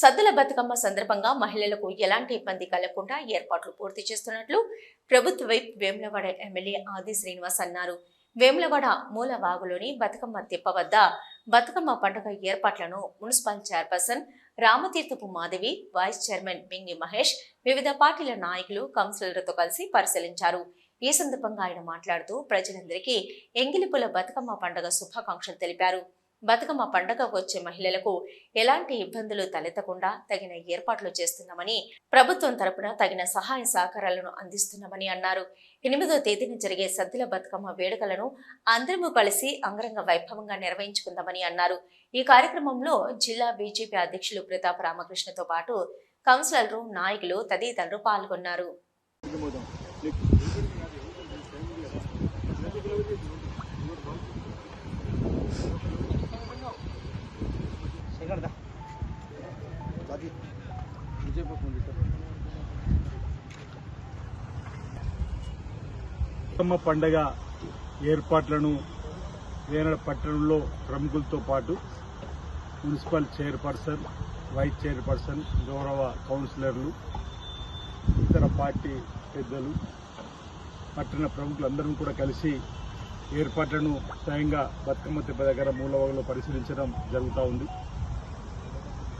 సద్దుల బతుకమ్మ సందర్భంగా మహిళలకు ఎలాంటి ఇబ్బంది కలగకుండా ఏర్పాట్లు పూర్తి చేస్తున్నట్లు ప్రభుత్వ వైప్ వేములవాడ ఎమ్మెల్యే ఆది శ్రీనివాస్ అన్నారు. వేములవాడ మూలవాగులోని బతుకమ్మ తిప్ప వద్ద బతుకమ్మ పండుగ ఏర్పాట్లను municipal chairperson Ramatheerthapu Madhavi vice chairman Mingi Mahesh వివిధ పార్టీల నాయకులు కౌన్సిలర్లతో కలిసి పరిశీలించారు. ఈ సందర్భంగా ఆయన మాట్లాడుతూ ప్రజలందరికీ ఎంగిలిపుల బతుకమ్మ పండుగ శుభాకాంక్షలు తెలిపారు. బతుకమ్మ పండగకు వచ్చే మహిళలకు ఎలాంటి ఇబ్బందులు తలెత్తకుండా తగిన ఏర్పాట్లు చేస్తున్నామని ప్రభుత్వం తరపున తగిన సహాయ సహకారాలను అందిస్తున్నామని అన్నారు. ఎనిమిదో తేదీన జరిగే సద్దుల బతుకమ్మ వేడుకలను అందరము కలిసి అంగరంగ వైభవంగా నిర్వహించుకుందామని అన్నారు. ఈ కార్యక్రమంలో జిల్లా బీజేపీ అధ్యక్షులు ప్రతాప్ రామకృష్ణతో పాటు కౌన్సిలర్లు నాయకులు తదితరులు పాల్గొన్నారు. బతుకమ్మ పండగ ఏర్పాట్లను వేనాడ పట్టణంలో ప్రముఖులతో పాటు మున్సిపల్ చైర్పర్సన్ వైస్ చైర్పర్సన్ గౌరవ కౌన్సిలర్లు ఇతర పార్టీ పెద్దలు పట్టణ ప్రముఖులందరం కూడా కలిసి ఏర్పాట్లను స్వయంగా బతుకమ్మ తిప్ప దగ్గర మూలవగలో పరిశీలించడం జరుగుతూ ఉంది.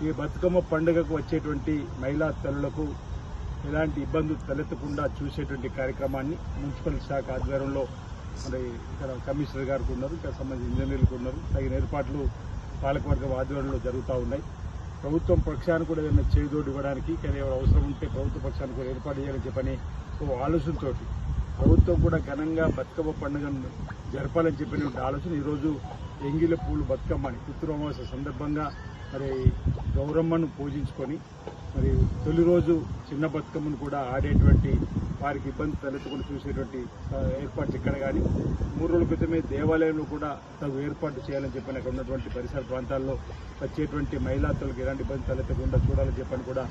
ఈ బతుకమ్మ పండుగకు వచ్చేటువంటి మహిళా తల్లులకు ఎలాంటి ఇబ్బందులు తలెత్తకుండా చూసేటువంటి కార్యక్రమాన్ని మున్సిపల్ శాఖ ఆధ్వర్యంలో మరి ఇక్కడ కమిషనర్ గారికి ఉన్నారు ఇక్కడ సంబంధించిన ఇంజనీర్లకు ఉన్నారు. తగిన ఏర్పాట్లు పాలకవర్గం ఆధ్వర్యంలో జరుగుతూ ఉన్నాయి. ప్రభుత్వం పక్షాన్ని కూడా ఏదైనా చేదోడు ఇవ్వడానికి కానీ ఎవరు అవసరం ఉంటే ప్రభుత్వ పక్షాన్ని కూడా ఏర్పాటు చేయాలని చెప్పని ఓ ఆలోచనతోటి ప్రభుత్వం కూడా ఘనంగా బతుకమ్మ పండుగను జరపాలని చెప్పినటువంటి ఆలోచన. ఈరోజు ఎంగిల పూలు బతుకమ్మ అని అమావాస్య సందర్భంగా మరి గౌరమ్మను పూజించుకొని మరి తొలి రోజు చిన్న బతుకమ్మను కూడా ఆడేటువంటి వారికి ఇబ్బంది తలెత్తుకుని చూసేటువంటి ఏర్పాట్లు ఇక్కడ కానీ మూడు రోజుల క్రితమే దేవాలయంలో కూడా తగు ఏర్పాటు చేయాలని చెప్పని అక్కడ ఉన్నటువంటి పరిసర ప్రాంతాల్లో వచ్చేటువంటి మహిళాతులకు ఎలాంటి ఇబ్బంది తలెత్తకుండా చూడాలని చెప్పని కూడా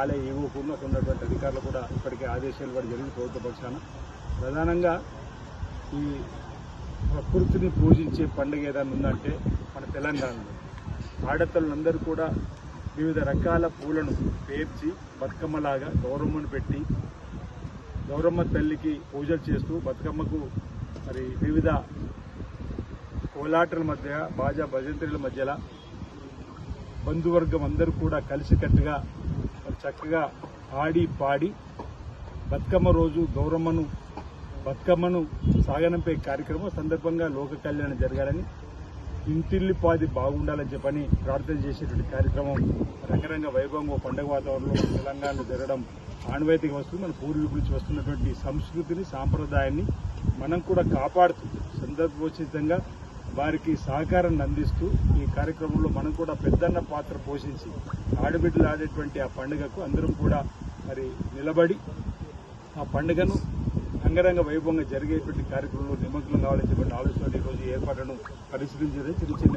ఆలయ ఇవ్వకుండా ఉన్నటువంటి అధికారులు కూడా ఇప్పటికే ఆదేశాలు కూడా జరిగింది. ప్రభుత్వ పక్షాన ప్రధానంగా ఈ ప్రకృతిని పూజించే పండుగ ఏదైనా ఉందంటే మన తెలంగాణలో. ఆడతలందరూ కూడా వివిధ రకాల పూలను పేర్చి బతుకమ్మలాగా గౌరమ్మను పెట్టి గౌరమ్మ తల్లికి పూజలు చేస్తూ బతుకమ్మకు మరి వివిధ కోలాటల మధ్య బాజా భజంత్రుల మధ్యలో బంధువర్గం అందరూ కూడా కలిసికట్టుగా మరి చక్కగా ఆడి పాడి బతుకమ్మ రోజు గౌరమ్మను బతుకమ్మను సాగనంపే కార్యక్రమం సందర్భంగా లోక కళ్యాణం జరగాలని ఇంటిల్లిపాది బాగుండాలని చెప్పని ప్రార్థన చేసేటువంటి కార్యక్రమం రంగరంగ వైభవంగా పండుగ వాతావరణంలో తెలంగాణలో జరగడం ఆనవాయితీగా వస్తుంది. మన పూర్వీకుల నుంచి వస్తున్నటువంటి సంస్కృతిని సాంప్రదాయాన్ని మనం కూడా కాపాడుతూ సందర్భోచితంగా వారికి సహకారాన్ని అందిస్తూ ఈ కార్యక్రమంలో మనం కూడా పెద్దన్న పాత్ర పోషించి ఆడబిడ్డలు ఆడేటువంటి ఆ పండుగకు అందరం కూడా మరి నిలబడి ఆ పండుగను అంగరంగ వైభవంగా జరిగేటువంటి కార్యక్రమంలో నిమగ్నం కావాలని చెప్పి ఆలోచన ఈరోజు ఏర్పాట్లను పరిశీలించేది చిన్న చిన్న